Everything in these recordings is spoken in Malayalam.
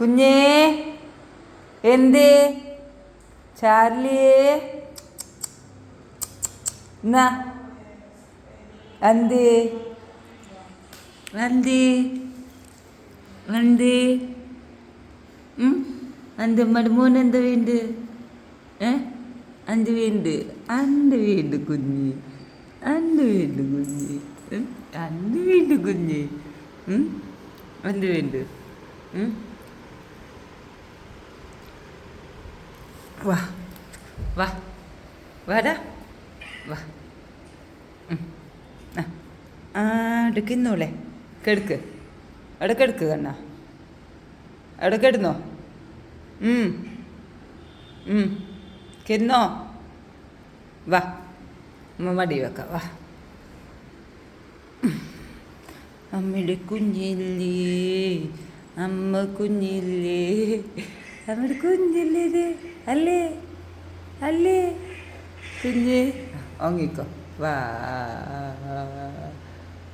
കുഞ്ഞേ എന്തേ? ചാർലിയേ? എന്നാ? എന്ത്? എന്ത്? എന്ത്? അന്റെ മടുമോൻ എന്ത് വേണ്ട? അന്റെ വേണ്ട? അന്റെ വേണ്ട കുഞ്ഞ്? അന്റെ വേണ്ട കുഞ്ഞ്? അന്റെ വേണ്ട കുഞ്ഞ്? അന്റെ വേണ്ട? വാ വാ വാടാ വാ. ആ. എടുക്കുന്നോളെ കെടുക്ക് അവിടെ കെടുക്ക് കണ്ണ. അവിടെ കിടന്നോ. ഉം. വാ. മടി വെക്കാം. വാ. അമ്മയുടെ കുഞ്ഞില്ലേ? അമ്മ കുഞ്ഞില്ലേ? നമ്മുടെ കുഞ്ഞില്ലേ ഇത് അല്ലേ? അല്ലേ? കുഞ്ഞ്. ഓങ്ങിക്കോ വാ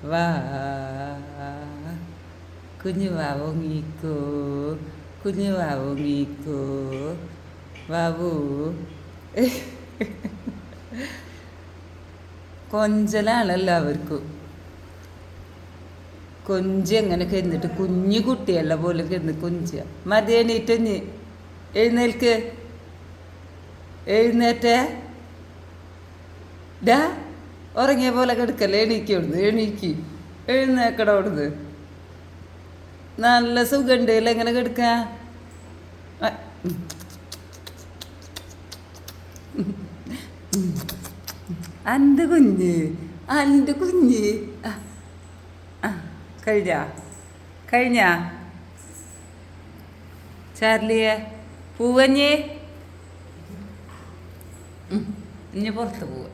വാ കുഞ്ഞു വാ ഓങ്ങിക്കോ കുഞ്ഞു വാ ഓങ്ങിക്കോ വാവു കൊഞ്ചലാണല്ലോ അവർക്കും. കൊഞ്ച് എങ്ങനെ കരുന്നിട്ട് കുഞ്ഞു കുട്ടിയല്ല പോലെ കരുന്ന് മതി എണീറ്റഞ്ഞ് എഴുന്നേൽക്ക്. എഴുന്നേറ്റേ. ഡാ ഉറങ്ങിയ പോലെ കിടക്കല്ലേ? എണീക്ക് അവിടുന്ന് എണീക്ക്. എഴുന്നേക്കട അവിടുന്ന്. നല്ല സുഖമുണ്ട് അല്ലേ എങ്ങനെ കിടക്ക? അന്റെ കുഞ്ഞ് അന്റെ കുഞ്ഞ്. കഴിഞ്ഞ? കഴിഞ്ഞ? ചാർലിയെ? പൂവഞ്ഞേ. ഇനി പുറത്ത് പോവാ.